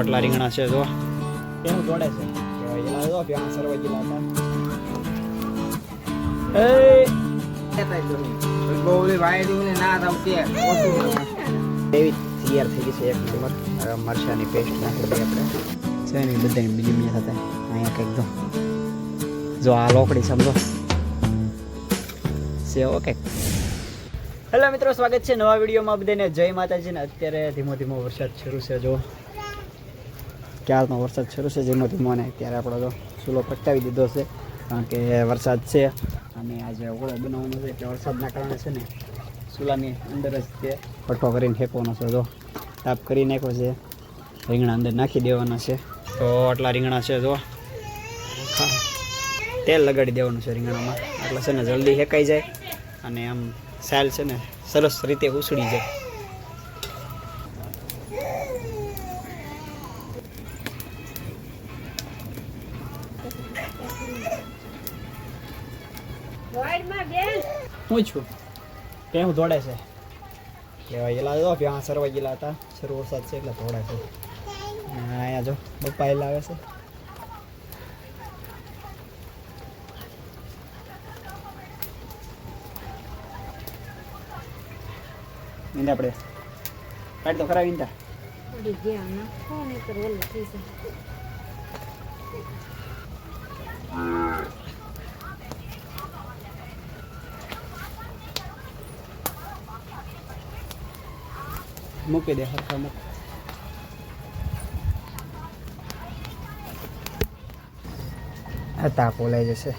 આટલા રીંગણા છે જો. કેમ જોડે છે? કહેવાય જો પ્યાં સરવા ગયેલા એ બહુલી વાયરી ને ના થાવ તે એવી તૈયાર થઈ ગઈ છે એક નંબર. મરચાની પેસ્ટ નાખી દઈએ આપણે. છે ને બધાની બીજી બીજી થતા અહીંયા કંઈક જો. જો આ લોકડી સમજો છે ઓકે. હેલો મિત્રો સ્વાગત છે નવા વિડીયોમાં બધાને. જય માતાજી ને અત્યારે ધીમો ધીમો વરસાદ શરૂ છે જો. ક્યારનો વરસાદ શરૂ છે ધીમો ધીમો અને અત્યારે આપણો તો ચૂલો પટાવી દીધો છે, કારણ કે વરસાદ છે અને આજે ઓળો બનાવવાનો છે, એટલે વરસાદના કારણે છે ને ચૂલાની અંદર જ તે ભઠ્ઠો કરીને ફેંકવાનો છે. તો તાપ કરી નાખ્યો છે, રીંગણા અંદર નાખી દેવાના છે. તો આટલા રીંગણા છે, જો તેલ લગાડી દેવાનું છે રીંગણામાં. એટલે છે ને જલ્દી શેકાઈ જાય અને આમ સાલ છે ને સરસ રીતે ઉછળી જાય. હું છું કે હું દોડે છે? કહેવાય એલા જો ત્યાં સરવા ગયેલા હતા. સર વરસાદ છે એટલે દોડે છે. અહીંયા જો પપ્પા એલા આવે છે. એને આપણે કાઢ તો ખરા પડી ગયા ના કોને પર ઓલું થઈ છે મૂકી દે હરખા મૂક આ તાપ ઓલાઈ જશે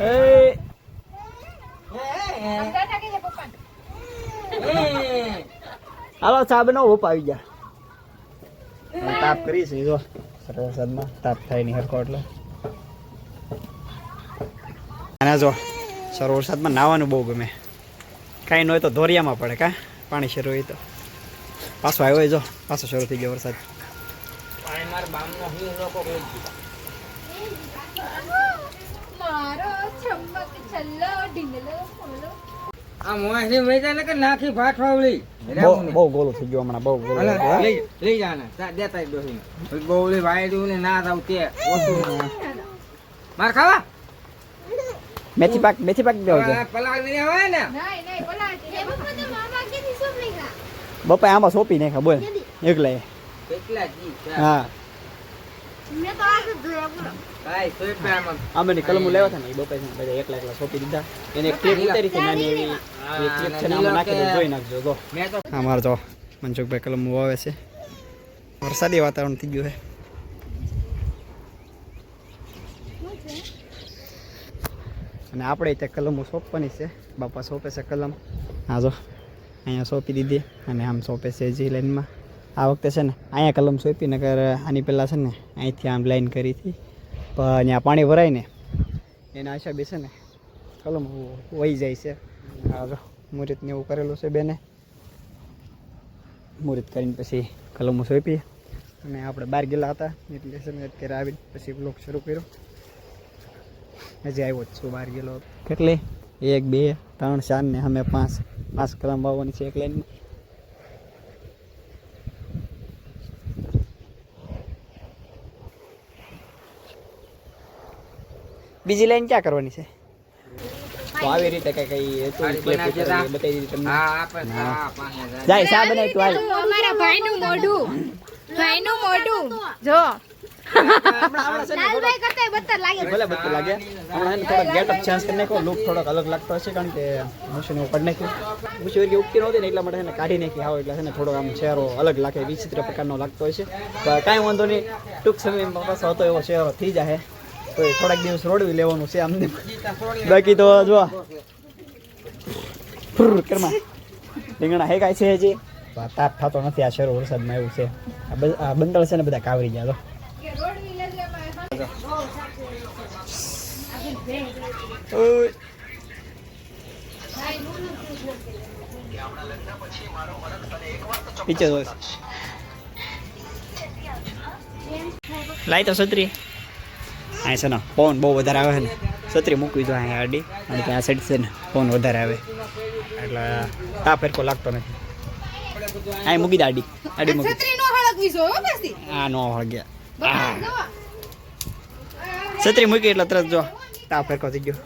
એ હાલો ચા બનાવો ઉપ આવી ગયા હવે તાપ કરી છે જો સરસ વરસાદમાં તાપ થાય નહીં હરખો એટલે અને જો સર વરસાદમાં નાહવાનું બહુ ગમે. કાંઈ ન હોય તો ધોરિયામાં પડે કા? પાણી શરૂ હોય તો. પાછો આવ્યો હોય જો. પાછો શરૂ થઈ ગયો વરસાદ. પાણી માર બામનો હિ લોકો કોઈ મારો ચમક છલ્લો ઢીંગલો ફોલો. આ મોહી મેજા ને કે નાખી ભાત વાવલી? બહુ બહુ થઈ ગયો હમણાં બહુ ગોલું. લઈ તા દેતા બહુલી ને ના થાવ તે. માર ખાવા? મેથી પાક મેથી પાક દેવો છે. બપા આમાં સોપી નાખા બોલ. એકલા જી હા. મેં તો આ જ જોયા બોલો કાઈ સોયપામાં આમાંની કલમો લેવા હતા ને એ બપા ને બધા એકલા એકલા સોપી દીધા. એને એક ક્લિપ ઉતારી છે નાની એવી ક્લિપ છે ને આમાં નાખી જોઈ નાખજો જો. મેં મારે અમારે તો મનસુખભાઈ કલમો વાવે છે. વરસાદી વાતાવરણ થઈ ગયું છે. અને આપણે ત્યાં કલમો સોંપવાની છે. બાપા સોંપે છે કલમ. હા જો, અહીંયા સોંપી દીધી અને આમ સોંપે છે જી લાઈનમાં. આ વખતે છે ને, અહીંયા કલમ સોંપી નગર આની પહેલાં છે ને, અહીંથી આમ લાઈન કરી હતી. પણ અહીંયા પાણી ભરાય ને, એના હિસાબે છે ને, કલમ વહી જાય છે. આ જો, મુહૂર્તને એવું કરેલું છે બેને. મુહૂર્ત કરીને પછી કલમો સોંપી અને આપણે બહાર ગયેલા હતા, એટલે છે ને, અત્યારે આવીને પછી બ્લોગ શરૂ કર્યો. હજી આવ્યો જ છું બહાર ગયેલો. કેટલી? એક બે ત્રણ ચાર ને અમે પાંચ. પાંચ કલમ વાવવાની છે એક લાઈન બીજી લાઈન ક્યાં કરવાની છે? તો આવી રીતે કઈ કઈ. બતાવી દીધી તમને. હા આપણે હા. પાણી જાય જાય શા બનાવી તું હાલ. અમારા ભાઈનું મોઢું. ભાઈનું મોઢું. જો. લાલભાઈ કરતા બત્તર લાગે. ભલે બધું લાગે. હમણાં એને થોડોક ગેટઅપ ચેન્જ કરી નાખ્યો. લુક થોડોક અલગ લાગતો હશે કારણ કે મશીન એવું નાખ્યું. મશીન વરકી ઉગતી નહોતી ને એટલા માટે એને કાઢી નાખી. આવો એટલે છે ને થોડો આમ ચહેરો અલગ લાગે વિચિત્ર પ્રકારનો લાગતો હોય છે. પણ કાંઈ વાંધો નહીં. ટૂંક સમયમાં પાછો હતો એવો ચહેરો થઈ જાય તો એ થોડાક દિવસ રોડવી લેવાનું છે આમને. બાકી તો જો કરમા. રીંગણા હે કાંઈ છે હજી. તાપ થતો નથી આ શેરો વરસાદમાં એવું છે. આ બંદળ છે ને બધા કાવરી ગયા તો નીચે લાઈ તો છત્રી. અહીં છે ને પવન બહુ વધારે આવે છે ને. છત્રી મૂકવી જોઈએ અહીંયા આડી. અને ત્યાં સાઈડ છે ને પવન વધારે આવે. એટલે આ ફેરકો લાગતો નથી. અહીં મૂકી દે આડી. આડી મૂકી હા છત્રી નો હળગવી છો હો પછી. આ નો હળગ્યા છત્રી મૂકી એટલે તરત જો. તાપ ફેરકો થઈ ગયો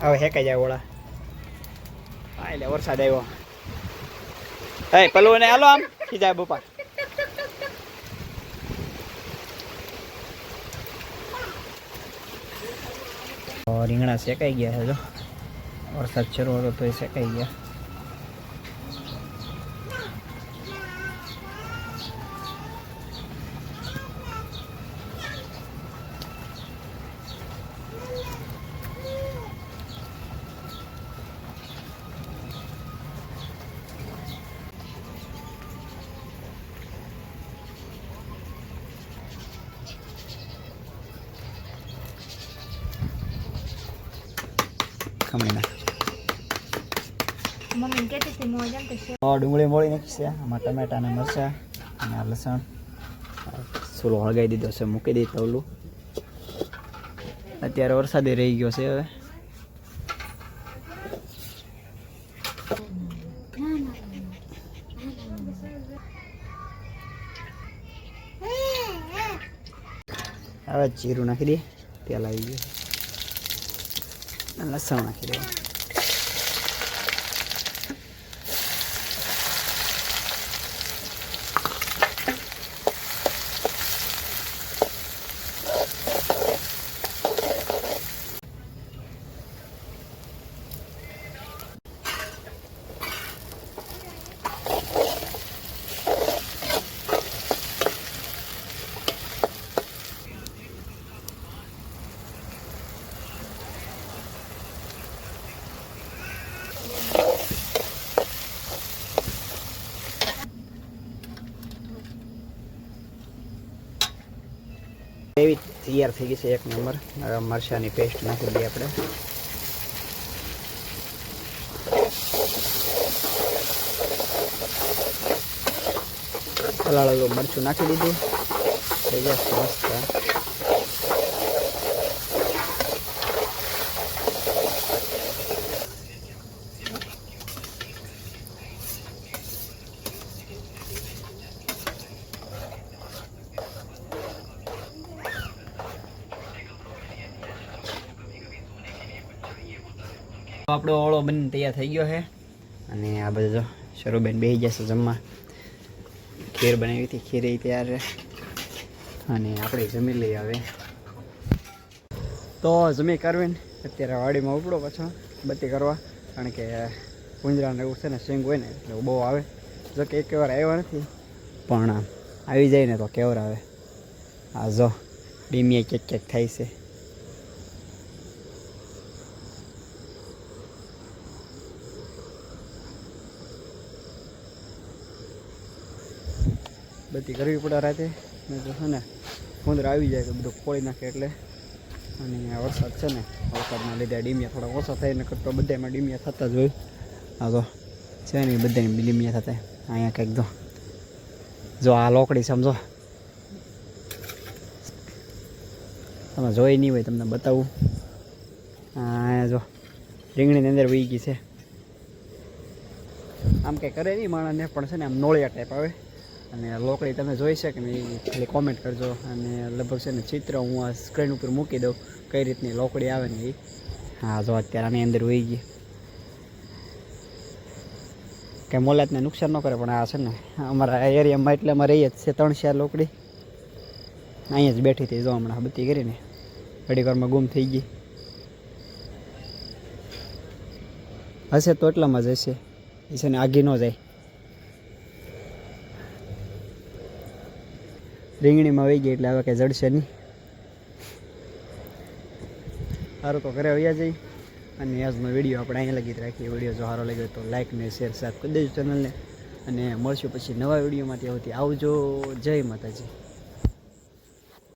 હવે હેકાઈ જાય ઓળા હા એટલે વરસાદ આવ્યો હે પલું ને હાલો આમ ખીજાય બપા રીંગણા શેકાઈ ગયા છે વરસાદ શરૂ હતો તો એ શેકાઈ ગયા ખમણીના મમ્મી કહેતી હતી મોજ એમ તો છે તો ડુંગળી મોળી નાખી છે આમાં ટમેટા અને મરચાં અને આ લસણ સુલો હળગાવી દીધો છે મૂકી દઈ તવલું અત્યારે વરસાદે રહી ગયો છે હવે હવે જીરું નાખી દઈએ તેલ આવી ગયું અને લસણ નાખી એવી તૈયાર થઈ ગઈ છે એક નંબર. હવે મરચાની પેસ્ટ નાખી દઈએ આપણે. હલાળેલું મરચું નાખી દીધું. થઈ જશે મસ્ત. આપણો ઓળો બંને તૈયાર થઈ ગયો છે. અને આ બધું જો શરૂબેન બેસી જશે જમવા. ખીર બનાવી હતી, ખીર એ તૈયાર અને આપણે જમી લઈ આવે તો જમી કરવીને અત્યારે વાડીમાં ઉપડો પાછો, બત્તી કરવા. કારણ કે કુંજરાને એવું છે ને, સિંગ હોય ને, એટલે બહુ આવે. જો કે એક વાર આવ્યા નથી, પણ આવી જાય ને તો કેવર આવે આ જો ડીમીએ ક્યાંક ક્યાંક થાય છે. બધી કરવી પડે રાતે. ને તો છે ને ઉંદર આવી જાય તો બધું ખોળી નાખે એટલે. અને વરસાદ છે ને, વરસાદના લીધે ડીમિયા થોડા ઓછા થાય ને કરતો બધામાં ડીમિયા થતા જ હોય. આ તો છે ને બધાની ડીમિયા થતા. અહીંયા કંઈક દો જો આ લોકડી સમજો તમે જોઈ નહીં હોય, તમને બતાવું. અહીંયા જો, રીંગણીની અંદર વહી ગઈ છે. આમ કંઈ કરે નહીં માણસને, પણ છે ને આમ નોળિયા ટાઈપ આવે. અને લોકડી તમે જોઈ છે કે નહીં ખાલી કોમેન્ટ કરજો. અને લગભગ છે ને ચિત્ર હું આ સ્ક્રીન ઉપર મૂકી દઉં કઈ રીતની લોકડી આવે ને એ. હા, જો અત્યારે આની અંદર વહી ગઈ. કે મોલાતને નુકસાન ન કરે, પણ આ છે ને, અમારા એરિયામાં એટલે અમારે રહીએ જ છે ત્રણ ચાર લોકડી. અહીંયા જ બેઠી હતી જો હમણાં બધી કરીને. ઘડીક વારમાં ગુમ થઈ ગઈ. હશે તો એટલામાં જ હશે. એ છે ને આગી ન જાય. રીંગણીમાં વહી ગઈ એટલે હવે કંઈ જડશે નહીં. સારું તો ઘરે આવ્યા જઈ. અને આજનો વીડિયો આપણે અહીંયા લગી રાખીએ. વીડિયો જો સારો લાગ્યો તો લાઇક ને શેર સાથ કરી દેજો ચેનલને અને મળશું પછી નવા વિડીયોમાં આવતી આવજો. જય માતાજી.